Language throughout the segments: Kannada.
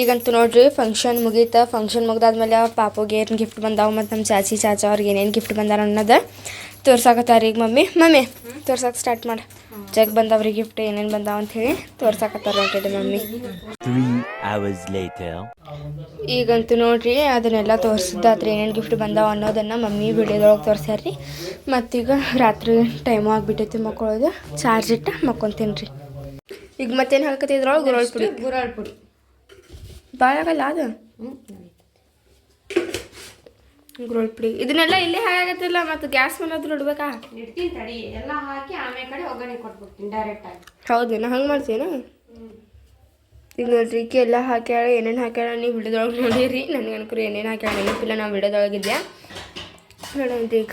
ಈಗಂತೂ ನೋಡ್ರಿ ಫಂಕ್ಷನ್ ಮುಗೀತ ಫಂಕ್ಷನ್ ಮುಗ್ದಾದ್ಮೇಲೆ ಪಾಪುಗೆ ಏನು ಗಿಫ್ಟ್ ಬಂದಾವ ಮತ್ತು ನಮ್ಮ ಚಾಚಿ ಚಾಚಾ ಅವ್ರಿಗೆ ಏನೇನು ಗಿಫ್ಟ್ ಬಂದಾರ ಅನ್ನೋದು ತೋರ್ಸಾಕತ್ತಾರ ಈಗ ಮಮ್ಮಿ. ಮಮ್ಮಿ ತೋರ್ಸಕ್ಕೆ ಸ್ಟಾರ್ಟ್ ಮಾಡಿ. ಜಗ್ ಬಂದವ್ರಿ ಗಿಫ್ಟ್ ಏನೇನು ಬಂದಾವ ಅಂತ ಹೇಳಿ ತೋರ್ಸಾಕತ್ತಾರ ನೋಡ್ರಿ ಮಮ್ಮಿ. Three hours later. ಈಗಂತೂ ನೋಡ್ರಿ ಅದನ್ನೆಲ್ಲ ತೋರಿಸಿದ್ದಾತ್ರಿ ಏನೇನು ಗಿಫ್ಟ್ ಬಂದಾವ ಅನ್ನೋದನ್ನು ಮಮ್ಮಿ ವಿಡಿಯೋದೊಳಗೆ ತೋರಿಸ್ಯಾರ್ರಿ. ಮತ್ತೀಗ ರಾತ್ರಿ ಟೈಮು ಆಗಿಬಿಟ್ಟೈತಿ ಮಕ್ಕಳದು ಚಾರ್ಜ್ ಇಟ್ಟು ಮಕ್ಕೊಂತೀನಿ ರೀ ಈಗ ಮತ್ತೇನು ಹಾಕತ್ತಿದ್ರೊಳಗೆ ಗುರೋಳ್ ಪುಡಿ ಗುರಾಳ್ ಪುಡಿ ಭಾಳ ಆಗಲ್ಲ ಅದು? ಗುರುಳ್ ಪುಡಿ. ಇದನ್ನೆಲ್ಲ ಇಲ್ಲೇ ಹಾಗಾಗತ್ತಿಲ್ಲ ಮತ್ತು ಗ್ಯಾಸ್ ಮೇಲೆ ಅದ್ರ ಇಡ್ಬೇಕಾ? ಇಡ್ತೀನಿ ತಡಿ. ಎಲ್ಲ ಹಾಕಿ ಆಮೇಲೆ ಕಡೆ ಒಗ್ಗರಣೆ ಕೊಟ್ಬಿಡ್ತೀನಿ ಡೈರೆಕ್ಟ್ ಆಗಿ. ಹೌದೇನ ಹಂಗೆ ಮಾಡ್ತೀನ ಈಗ ನೋಡ್ರಿ ಈಕೆ ಎಲ್ಲ ಹಾಕ್ಯಾಳ ಏನೇನು ಹಾಕ್ಯಾಳ ನೀವು ವಿಡಿಯೋದೊಳಗೆ ನೋಡಿರಿ. ನನಗೆ ಅನ್ಕರು ಏನೇನು ಹಾಕ್ಯಾಳ ನೆನಪಿಲ್ಲ ನಾವು ವಿಡಿಯೋದೊಳಗಿದ್ದೆ ನೋಡೋಣ ಈಗ.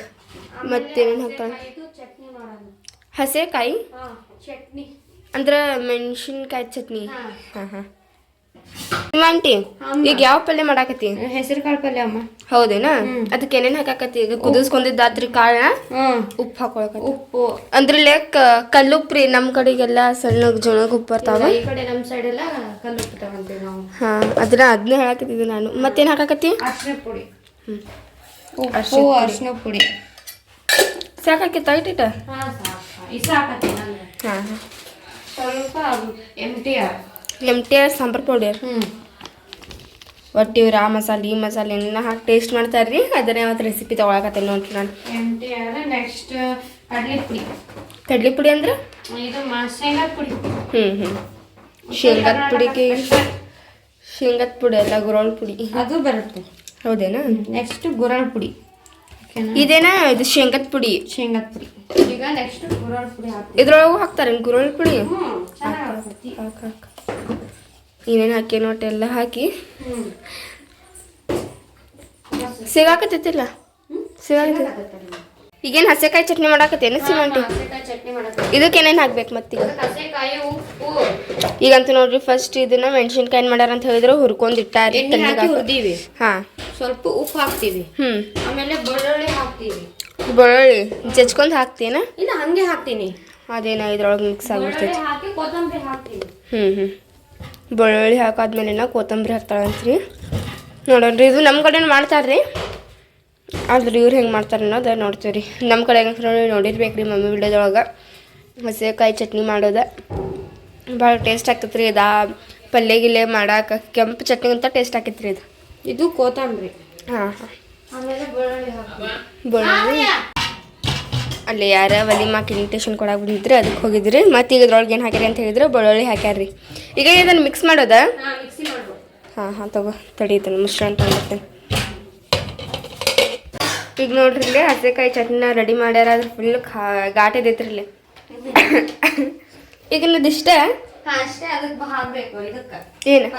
ಮತ್ತೇನೇನು ಹಾಕ್ತಾಳ ಇದು ಚಟ್ನಿ ಮಾಡೋಣ ಹಸೆಕಾಯಿ? ಹಾಂ ಚಟ್ನಿ. ಅಂದ್ರೆ ಮೆಣಸಿನ್ಕಾಯಿ ಚಟ್ನಿ? ಹಾಂ ಹಾಂ. ಆಂಟಿ? ಈಗ ಯಾವ ಪಲ್ಯ ಮಾಡಾಕತ್ತಿ? ಹೆಸರು ಕಾಳು ಪಲ್ಯ ಅಮ್ಮ. ಹೌದೇನಾ? ಅದಕ್ಕೆ ಏನೇನ್ ಹಾಕಾಕತ್ತಿ? ಈಗ ಕುದಿಸ್ಕೊಂಡಿದ್ದಾದ್ರಿ ಕಾಳನ್ನ ಉಪ್ಪು ಹಾಕೊಳಕ ಉಪ್ಪು. ಅಂದ್ರಲ್ಲೇ ಕಲ್ಲುಪ್ಪು ರೀ ನಮ್ಮ ಕಡೆಗೆಲ್ಲ ಸಣ್ಣ ಜೋಳಗ್ ಉಪ್ಪು ಬರ್ತಾವ. ಈ ಕಡೆ ನಮ್ಮ ಸೈಡ್ ಎಲ್ಲ ಕಲ್ಲುಪ್ಪು ತಗೊಂತೀವಿ ನಾವು. ಹಾ ಅದನ್ನ ಅದನ್ನೇ ಹೇಳಕತ್ತಿದ್ದೆ ನಾನು. ಮತ್ತೇನ್ ಹಾಕಾಕತ್ತಿ? ಅರ್ಶಿನ ಪುಡಿ. ಉಪ್ಪು ಅರ್ಶಿನ ಪುಡಿ. ಸಾಕಾಕಿತ್ತ ಇಟ್ಟಿಟ ಹಾ ಸಾಕು. ಅಂದ್ರೆ ಸ್ವಲ್ಪ ಎಂ ಟಿ ಸಾಂಬಾರ್ ಪೌಡರ್. ಒಟ್ಟು ಇವ್ರು ಆ ಮಸಾಲೆ ಈ ಮಸಾಲೆ ಎಲ್ಲ ಹಾಕಿ ಟೇಸ್ಟ್ ಮಾಡ್ತಾರೆ ರೀ ಅದನ್ನೇ ಅವತ್ತು ರೆಸಿಪಿ ತೊಗೊಳಕತ್ತೇನೆ ನೋಡ್ರಿ ನಾನು. ನೆಕ್ಸ್ಟ್ ಕಡಲೆ ಪುಡಿ ಕಡ್ಲಿ ಪುಡಿ ಅಂದ್ರೆ? ಪುಡಿ. ಹ್ಞೂ ಹ್ಞೂ ಶೇಂಗಾದ ಪುಡಿಗೆ ಶೇಂಗಾದ ಪುಡಿ ಅಲ್ಲ ಗುರಾಳ್ ಪುಡಿ. ಅದು ಬರುತ್ತೆ. ಹೌದೇನಾ? ನೆಕ್ಸ್ಟ್ ಗುರಾಳ್ ಪುಡಿ. ಇದೇನಾ? ಇದು ಶೇಂಗಾದ ಪುಡಿ. ಶೇಂಗಾದ ಪುಡಿ. ಈಗ ನೆಕ್ಸ್ಟ್ ಗುರಾಳ್ ಪುಡಿ ಇದ್ರೊಳಗೂ ಹಾಕ್ತಾರೆ ಗುರಾಳ್ ಪುಡಿ? ಹಾಕ್. ಏನೇನು ಹಾಕಿ ನೋಟ ಎಲ್ಲ ಹಾಕಿ. ಸಿಗಾಕತ್ತಿಲ್ಲ ಸಿಗಾಕತ್ತೈತಿಲ್ಲ? ಸಿಗಾಕತ್ತೈತಿ? ಈಗೇನು ಹಸೆಕಾಯಿ ಚಟ್ನಿ ಮಾಡಾಕತ್ತೇನು ಸಿಮೆಂಟಿ ಹಸೆಕಾಯಿ ಚಟ್ನಿ ಮಾಡಕ್ಕೆ ಇದಕ್ಕೆ ಏನೇನು ಹಾಕ್ಬೇಕು ಮತ್ತೀಗ? ಈಗಂತೂ ನೋಡ್ರಿ ಫಸ್ಟ್ ಇದನ್ನ ಮೆಣಸಿನ್ಕಾಯಿ ಮಾಡ್ಯಾರ ಅಂತ ಹೇಳಿದ್ರು ಹುರ್ಕೊಂಡು ಇಟ್ಟಾರಿ ಹುರ್ದೀವಿ. ಹಾಂ. ಸ್ವಲ್ಪ ಉಪ್ಪು ಹಾಕ್ತೀವಿ. ಹ್ಞೂ ಆಮೇಲೆ ಬೆಳ್ಳುಳ್ಳಿ ಹಾಕ್ತೀವಿ. ಬೆಳ್ಳುಳ್ಳಿ? ಜಜ್ಕೊಂಡ್ ಹಾಕ್ತೀನ? ಇಲ್ಲ ಹಂಗೆ ಹಾಕ್ತೀನಿ. ಅದೇನ ಇದ್ರೊಳಗೆ ಮಿಕ್ಸ್ ಆಗ್ಬಿಡ್ತೈತಿ ಹ್ಞೂ ಹ್ಞೂ ಬೆಳ್ಳುಳ್ಳಿ ಹಾಕಾದ್ಮೇಲೆ ಕೊತ್ತಂಬರಿ ಹಾಕ್ತಾಳಂತ್ರಿ ನೋಡೋಣ್ರಿ ಇದು ನಮ್ಮ ಕಡೆ ಮಾಡ್ತಾರ್ರಿ. ಆದ್ರೆ ಇವ್ರು ಹೆಂಗೆ ಮಾಡ್ತಾರೆ ಅನ್ನೋದು ನೋಡ್ತೀವಿ ರೀ ನಮ್ಮ ಕಡೆ ಹೆಂಗೆ ನೋಡಿರ್ಬೇಕು ರೀ ಮಮ್ಮಿ ವಿಡಿಯೋದೊಳಗೆ. ಹಸಿಕಾಯಿ ಚಟ್ನಿ ಮಾಡೋದು. ಭಾಳ ಟೇಸ್ಟ್ ಆಗ್ತೈತೆ ರೀ ಇದು. ಪಲ್ಯ ಗಿಲ್ಲೆ ಮಾಡಾಕ ಕೆಂಪು ಚಟ್ನಿ ಅಂತ ಟೇಸ್ಟ್ ಆಕೈತೆ ರೀ ಇದು. ಇದು ಕೊತ್ತಂಬರಿ. ಹಾಂ ಹಾಂ. ಆಮೇಲೆ ಬೆಳ್ಳುಳ್ಳಿ ಬೆಳ್ಳುಳ್ಳಿ. ಅಲ್ಲಿ ಯಾರ ವಲಿಮಾಕ್ ಇನ್ವಿಟೇಷನ್ ಕೊಡಕ್ಕೆ ಬಂದಿದ್ರೆ ಅದಕ್ಕೆ ಹೋಗಿದ್ರಿ. ಮತ್ತು ಈಗ ಇದ್ರೊಳಗೆ ಏನು ಹಾಕ್ಯಾರಿ ಅಂತ ಹೇಳಿದ್ರೆ ಬೆಳ್ಳುಳ್ಳಿ ಹಾಕ್ಯಾರ್ರಿ. ಈಗ ಇದನ್ನು ಮಿಕ್ಸ್ ಮಾಡೋದ? ಹಾಂ ಹಾಂ ತಗೋ ತಡೀತಾನೆ ಮಿಶ್ರಣ ತಂದಿರ್ತೇನೆ ಈಗ ನೋಡ್ರಿ ಇಲ್ಲಿ ಹಸೆಕಾಯಿ ಚಟ್ನಿನ ರೆಡಿ ಮಾಡ್ಯಾರ ಅದ್ರ ಫುಲ್ ಖಾ ಘಾಟದೈತ್ರಿ ಇಲ್ಲಿ. ಈಗ ಇಷ್ಟ ಏನು?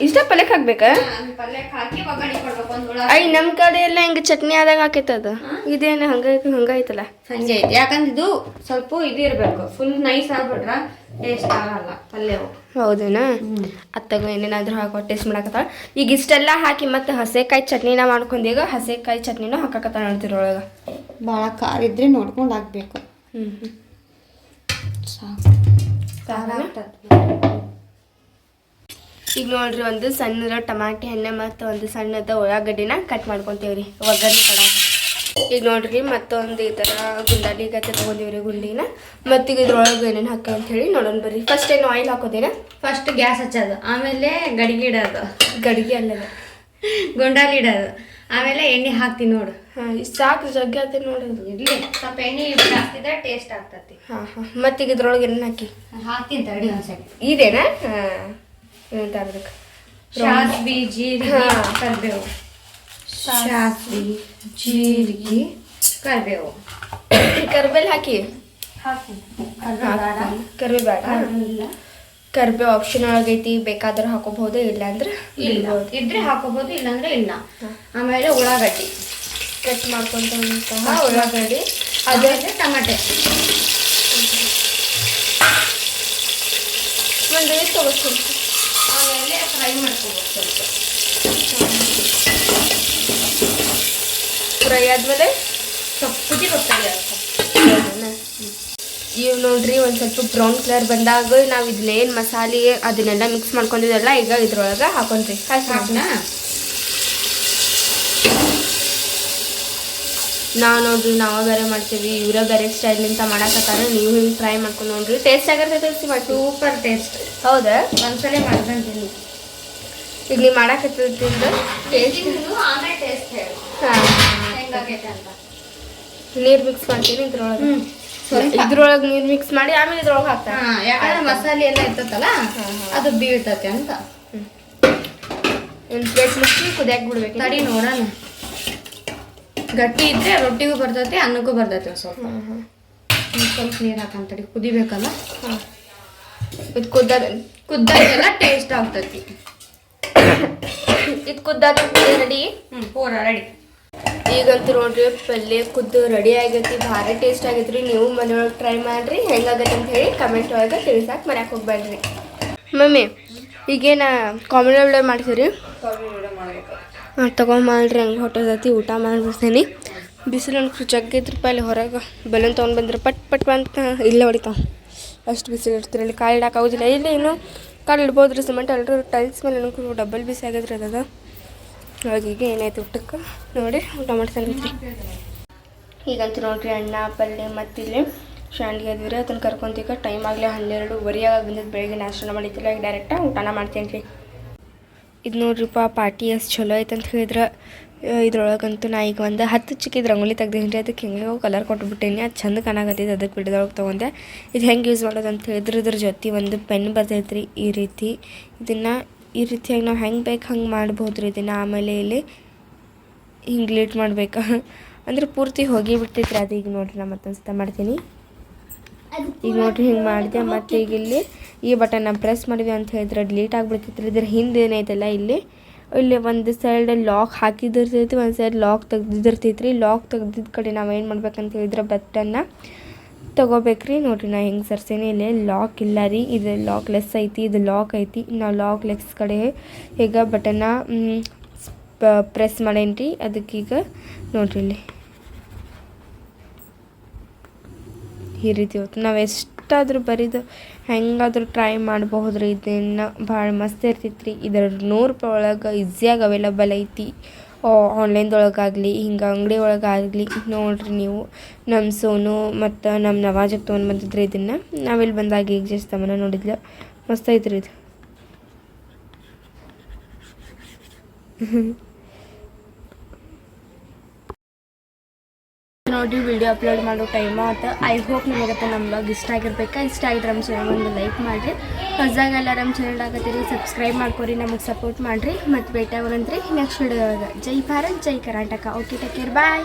ಇಷ್ಟ ಪಲ್ಯಕ್ಕೆ ಹಾಕ್ಬೇಕಾ? ಪಲ್ಯಕ್ಕೆ ಹಾಕಿ ಒಗ್ಗರಣೆ ಕೊಡ್ಬೇಕು ಒಂದು ಹುಳ ಐ ನಮ್ಮ ಕಡೆ ಎಲ್ಲ ಹಿಂಗೆ ಚಟ್ನಿ ಆದಾಗ ಹಾಕೈತದ? ಇದೇನು ಹಂಗೆ ಐತಲ್ಲ? ಸಂಜೆ ಐತಿ. ಯಾಕಂದ್ರೆ ಇದು ಸ್ವಲ್ಪ ಇದು ಇರಬೇಕು. ಫುಲ್ ನೈಸ್ ಆಗ್ಬಿಟ್ರ ಟೇಸ್ಟ್ ಆಗಲ್ಲ ಪಲ್ಯವು. ಹೌದೇನಾ? ಅತ್ತಾಗ ಏನೇನಾದ್ರೂ ಹಾಕೋ ಟೇಸ್ಟ್ ಮಾಡಕತ್ತಾಳ. ಈಗ ಇಷ್ಟೆಲ್ಲ ಹಾಕಿ ಮತ್ತೆ ಹಸೆಕಾಯಿ ಚಟ್ನಿನ ಮಾಡ್ಕೊಂಡೀಗ ಈಗ ಹಸೆಕಾಯಿ ಚಟ್ನಿನ ಹಾಕಕತ್ತಾಳ ನೋಡ್ತಿರೊಳಗೆ ಭಾಳ ಖಾರ ಇದ್ರೆ ನೋಡ್ಕೊಂಡು ಹಾಕ್ಬೇಕು. ಹ್ಞೂ ಹ್ಞೂ ಸಾಕು ಈಗ ನೋಡ್ರಿ ಒಂದು ಸಣ್ಣದ ಟಮಾಟಿ ಎಣ್ಣೆ ಮತ್ತು ಒಂದು ಸಣ್ಣದ ಉಳ್ಳಾಗಡ್ಡಿನ ಕಟ್ ಮಾಡ್ಕೊತೀವ್ರಿ ಒಗ್ಗರಣೆ ಕಡ ಈಗ ನೋಡ್ರಿ ಮತ್ತೊಂದು ಈ ಥರ ಗುಂಡಾಲಿ ಗತ್ತೆ ತೊಗೊಂಡಿವ್ರಿ ಗುಂಡಿನ. ಮತ್ತೀಗ ಇದ್ರೊಳಗೆ ಏನೇನು ಹಾಕಿ ಅಂತ ಹೇಳಿ ನೋಡೋಣ ಬರ್ರಿ. ಫಸ್ಟ್ ಏನು ಆಯಿಲ್ ಹಾಕೋದೇನ? ಫಸ್ಟ್ ಗ್ಯಾಸ್ ಹಚ್ಚೋದು ಆಮೇಲೆ ಗಡಿಗೆ ಇಡೋದು. ಗಡಿಗೆ ಅಲ್ಲದ ಗುಂಡಾಲಿ ಇಡೋದು. ಆಮೇಲೆ ಎಣ್ಣೆ ಹಾಕ್ತೀನಿ ನೋಡು. ಹಾಂ ಇಷ್ಟು ಸಾಕು ಜಗ್ಗಿ ಆತ ನೋಡೋದು ಇರಲಿ ಸ್ವಲ್ಪ ಎಣ್ಣೆ ಹಾಕ್ತಿದ್ರೆ ಟೇಸ್ಟ್ ಆಗ್ತತಿ. ಹಾಂ ಹಾಂ. ಮತ್ತೀಗ ಇದ್ರೊಳಗೆ ಏನೇನು ಹಾಕಿ? ಹಾಕ್ತೀನಿ ತಡಿ ಒಂದ್ಸರಿ ಇದೇನಾ? ಹಾಂ. ಏನಂತ ಅದಕ್ಕೆ ಸಾಸ್ವಿ ಜೀರಿಗೆ. ಕರಿಬೇವು. ಸಾಸ್ವಿ ಜೀರಿಗೆ ಕರಿಬೇವು. ಕರ್ಬೇಲ್ ಹಾಕಿ? ಹಾಕು. ಕರ್ಬೇ ಬೇಡ ಕರ್ಬೇ ಆಪ್ಷನ್ ಒಳಗೈತಿ ಬೇಕಾದ್ರೆ ಹಾಕೋಬಹುದು ಇಲ್ಲ ಅಂದ್ರೆ ಇಲ್ಲ. ಇದ್ರೆ ಹಾಕೋಬಹುದು ಇಲ್ಲಾಂದ್ರೆ ಇಲ್ಲ. ಆಮೇಲೆ ಉಳ್ಳಾಗಡ್ಡಿ. ಕಟ್ ಮಾಡ್ಕೊಂತ ಉಳ್ಳಾಗಡ್ಡಿ. ಅದಕ್ಕೆ ಅದೇ ಟಮಾಟೆ. ಒಂದು ತಗೋಸ್ಕೊಂಡು ಆಮೇಲೆ ಫ್ರೈ ಮಾಡ್ಕೋಬೇಕು ಸ್ವಲ್ಪ. ಫ್ರೈ ಆದ್ಮೇಲೆ ಕುದಿ ಗೊತ್ತಾಗಿ ಇವು ನೋಡ್ರಿ ಒಂದು ಸ್ವಲ್ಪ ಬ್ರೌನ್ ಕಲರ್ ಬಂದಾಗ ನಾವು ಇದನ್ನೇನು ಮಸಾಲೆ ಅದನ್ನೆಲ್ಲ ಮಿಕ್ಸ್ ಮಾಡ್ಕೊಂಡಿದ್ದೆಲ್ಲ ಈಗ ಇದ್ರೊಳಗೆ ಹಾಕೊಂಡ್ರಿ. ಹಾಕ್ನಾ? ನಾವು ನೋಡ್ರಿ ನಾವು ಬೇರೆ ಮಾಡ್ತೀವಿ ಇವರ ಬೇರೆ ಸ್ಟೈಲಿಂದ ಮಾಡಕತ್ತಾರ ನೀವು ಹಿಂಗೆ ಟ್ರೈ ಮಾಡ್ಕೊಂಡು ನೋಡ್ರಿ. ಟೇಸ್ಟ್ ಆಗಿರ್ತೈತಿ ಮಾಡಿ ಸೂಪರ್ ಟೇಸ್ಟ್ ಹೌದಾ? ಒಂದ್ಸಲ ಮಾಡ್ಕೊಂತೀನಿ. ಈಗ ನೀವು ಅಂತ. ನೀರು ಮಿಕ್ಸ್ ಮಾಡ್ತೀನಿ ಇದ್ರೊಳಗೆ. ಇದ್ರೊಳಗೆ ನೀರು ಮಿಕ್ಸ್ ಮಾಡಿ ಆಮೇಲೆ ಇದ್ರೊಳಗೆ ಹಾಕ್ತಾರೆ ಯಾಕಂದ್ರೆ ಮಸಾಲೆ ಎಲ್ಲ ಇರ್ತೈತಲ್ಲ ಅದು ಬೀಳ್ತೈತೆ ಅಂತ. ಒಂದು ಪ್ಲೇಟ್ ಮುಚ್ಚಿ ಕುದಿಯಾಕ್ ಬಿಡ್ಬೇಕು. ತಡಿ ನೋಡೋಣ. ಗಟ್ಟಿ ಇದ್ರೆ ರೊಟ್ಟಿಗೂ ಬರ್ತೈತಿ ಅನ್ನಕ್ಕೂ ಬರ್ತೈತಿ ಒಂದ್ ಸ್ವಲ್ಪ. ಸ್ವಲ್ಪ ನೀರು ಹಾಕಂತಡಿ ಕುದಿಬೇಕಲ್ಲ? ಇದು ಕುದ್ದದ ಕುದ್ದಾಗೆಲ್ಲ ಟೇಸ್ಟ್ ಆಗ್ತೈತಿ. ಇದು ಕುದ್ದಾದ ರೆಡಿ ಹ್ಮ್ ಪೂರ ರೆಡಿ ಈಗಂತೂ ನೋಡ್ರಿ ಪಲ್ಯ ಕುದ್ದು ರೆಡಿ ಆಗೈತಿ ಭಾರಿ ಟೇಸ್ಟ್ ಆಗೈತ್ರಿ. ನೀವು ಮನೆಯೊಳಗೆ ಟ್ರೈ ಮಾಡ್ರಿ ಹೆಂಗಾಗತ್ತೆ ಅಂತ ಹೇಳಿ ಕಮೆಂಟ್ ಒಳಗೆ ತಿಳಿಸಾಕ ಮರ್ಯಾಕೆ ಹೋಗ್ಬೇಡ್ರಿ. ಮಮ್ಮಿ ಈಗೇನ ಕಾಮಿಡಿ ವಿಡಿಯೋ ಮಾಡ್ತೀರಿ ಹಾಂ ತೊಗೊಂಬಲ್ರಿ ಹಂಗೆ ಹೊಟ್ಟೋದೈತಿ ಊಟ ಮಾಡಿಬಿಡ್ತೀನಿ ಬಿಸಿಲು ಅನ್ಕು ಜಗ್ಗಿದ್ರಪ್ಪ ಅಲ್ಲಿ ಹೊರಗೆ. ಬಲೂನ್ ತೊಗೊಂಡು ಬಂದ್ರೆ ಪಟ್ ಪಟ್ ಅಂತ ಇಲ್ಲೇ ಹೊಡಿತಾವ. ಅಷ್ಟು ಬಿಸಿಲು ಇರ್ತೀರಿ ಇಲ್ಲಿ ಕಾಲು ಇಡೋಕ್ಕಾಗೋದಿಲ್ಲ ಇಲ್ಲಿ ಏನು ಕಾಲು ಇಡ್ಬೋದು ರೀ ಸಿಮೆಂಟ್? ಎಲ್ಲರೂ ಟೈಲ್ಸ್ ಮೇಲೆ ಅನ್ಕೊಂಡು ಡಬಲ್ ಬಿಸಿ ಆಗೈತ್ರಿ ಅದ ಇವಾಗ ಈಗ ಏನಾಯ್ತು ಊಟಕ್ಕೆ? ನೋಡಿ, ಊಟ ಮಾಡ್ಸಂಗೈತ್ರಿ ಈಗಂತೂ ನೋಡ್ರಿ ಅಣ್ಣ ಪಲ್ಯ ಮತ್ತು ಇಲ್ಲಿ ಶಾಂಡ್ಗೆ ಅದ್ವಿ ಅದನ್ನ ಕರ್ಕೊಂತೀಗ ಟೈಮ್ ಆಗಲಿ ಹನ್ನೆರಡು ವರಿಯಾಗ ಬಂದಿದ್ದು ಬೆಳಿಗ್ಗೆ ನಾಷ್ಟನ ಮಾಡಿದ್ದಿಲ್ಲ. ಈಗ ಡೈರೆಕ್ಟಾಗಿ ಊಟನ ಮಾಡ್ತೀನಿ ರೀ ಇದು ನೋಡ್ರಿಪ್ಪ, ಪಾರ್ಟಿ ಎಷ್ಟು ಚಲೋ ಐತೆ ಅಂತ ಹೇಳಿದ್ರೆ. ಇದ್ರೊಳಗಂತೂ ನಾ ಈಗ ಒಂದು ಹತ್ತು ಚಿಕ್ಕಿದ ರಂಗೋಲಿ ತೆಗ್ದೀನಿ ಅದಕ್ಕೆ ಹೆಂಗೆ ಕಲರ್ ಕೊಟ್ಬಿಟ್ಟೇನಿ. ಅದು ಚಂದ ಕಾಣಕತ್ತೈತೆ ಅದಕ್ಕೆ ಬಿಡದೊಳಗೆ ತೊಗೊಂಡೆ. ಇದು ಹೆಂಗೆ ಯೂಸ್ ಮಾಡೋದು ಅಂತ ಹೇಳಿದ್ರೆ ಇದ್ರ ಜೊತೆ ಒಂದು ಪೆನ್ ಬರ್ತೈತೆ ರೀ ಈ ರೀತಿ. ಇದನ್ನು ಈ ರೀತಿಯಾಗಿ ನಾವು ಹೆಂಗೆ ಬೇಕು ಹಂಗೆ ಮಾಡ್ಬೋದು ರೀ ಇದನ್ನು. ಆಮೇಲೆ ಇಲ್ಲಿ ಹಿಂಗೆ ಲೇಟ್ ಮಾಡ್ಬೇಕಾ. ಅಂದ್ರೆ ಪೂರ್ತಿ ಹೋಗಿ ಬಿಡ್ತೈತ್ರಿ ಅದು. ಈಗ ನೋಡ್ರಿ ನಾ ಮತ್ತೊಂದು ಮಾಡ್ತೀನಿ. ಈಗ ನೋಡ್ರಿ ಹಿಂಗೆ ಮಾಡಿದೆ ಮತ್ತು ಈಗ ಇಲ್ಲಿ ಈ ಬಟನ್ನ ಪ್ರೆಸ್ ಮಾಡಿದ್ವಿ ಅಂತ ಹೇಳಿದ್ರೆ ಡಿಲೀಟ್ ಆಗಿಬಿಡ್ತೈತ್ರಿ. ಇದ್ರ ಹಿಂದೆ ಏನೈತಲ್ಲ ಇಲ್ಲಿ? ಇಲ್ಲಿ ಒಂದು ಸೈಡ್ ಲಾಕ್ ಹಾಕಿದಿರ್ತೈತಿ, ಒಂದು ಸೈಡ್ ಲಾಕ್ ತೆಗ್ದಿರ್ತೈತ್ರಿ ಲಾಕ್ ತೆಗ್ದಿದ್ದ ಕಡೆ ನಾವು ಏನು ಮಾಡ್ಬೇಕಂತ ಹೇಳಿದ್ರೆ ಬಟನ್ನ ತಗೋಬೇಕ್ರಿ. ನೋಡಿರಿ, ನಾ ಹೆಂಗೆ ಸರ್ಸೇನೆ ಇಲ್ಲಿ. ಲಾಕ್ ಇಲ್ಲ ರೀ. ಇದು ಲಾಕ್ ಲೆಸ್ ಐತಿ, ಇದು ಲಾಕ್ ಐತಿ. ನಾವು ಲಾಕ್ ಲೆಸ್ ಕಡೆ ಈಗ ಬಟನ್ನ ಪ್ರೆಸ್ ಮಾಡೇನಿ ರೀ ಅದಕ್ಕೀಗ ನೋಡ್ರಿ ಇಲ್ಲಿ. ಈ ರೀತಿ ಹೋಗ್ತು ನಾವು ಎಷ್ಟಾದರೂ ಬರೀದು ಹೆಂಗಾದರೂ ಟ್ರೈ ಮಾಡಬಹುದು ರೀ ಇದನ್ನು ಭಾಳ ಮಸ್ತ್ ಇರ್ತೈತೆ ರೀ ಇದರ ನೂರು ರೂಪಾಯಿ ಒಳಗೆ ಈಸಿಯಾಗಿ ಅವೈಲಬಲ್ ಐತಿ. ಆನ್ಲೈನ್ದೊಳಗಾಗಲಿ ಹಿಂಗೆ ಅಂಗಡಿ ಒಳಗಾಗಲಿ ನೋಡಿರಿ ನೀವು. ನಮ್ಮ ಸೋನು ಮತ್ತು ನಮ್ಮ ನವಾಜಕ್ಕೆ ತೊಗೊಂಡು ಬಂದಿದ್ರಿ ಇದನ್ನು. ನಾವಿಲ್ಲಿ ಬಂದಾಗ ಈಗ ಜಸ್ಟ್ ತಮ್ಮನ ನೋಡಿದ್ಲ. ಮಸ್ತ್ ಐತ್ರಿ ಇದು. ನೋಡಿ ವಿಡಿಯೋ ಅಪ್ಲೋಡ್ ಮಾಡೋ ಟೈಮ್ ಆತ. ಐ ಹೋಪ್ ನಿಮಗೆ ನಮ್ಮ ಬ್ಲಾಗ್ ಇಷ್ಟ ಆಗಿರ್ಬೇಕಾ? ಇಷ್ಟ ಆಗಿದ್ರೆ ನಮ್ಮ ಚಾನಲ್ ಒಂದು ಲೈಕ್ ಮಾಡಿರಿ. ಹೊಸದಾಗೆಲ್ಲ ನಮ್ಮ ಚಾನಲ್ ಆಗತ್ತೀರಿ ಸಬ್ಸ್ಕ್ರೈಬ್ ಮಾಡ್ಕೊರಿ, ನಮಗೆ ಸಪೋರ್ಟ್ ಮಾಡಿರಿ. ಮತ್ತು ಭೇಟಿ ಆಗೋಣಂತ್ರಿ ನೆಕ್ಸ್ಟ್ ವಿಡಿಯೋ ಜೈ ಭಾರತ್, ಜೈ Karnataka. Okay take care bye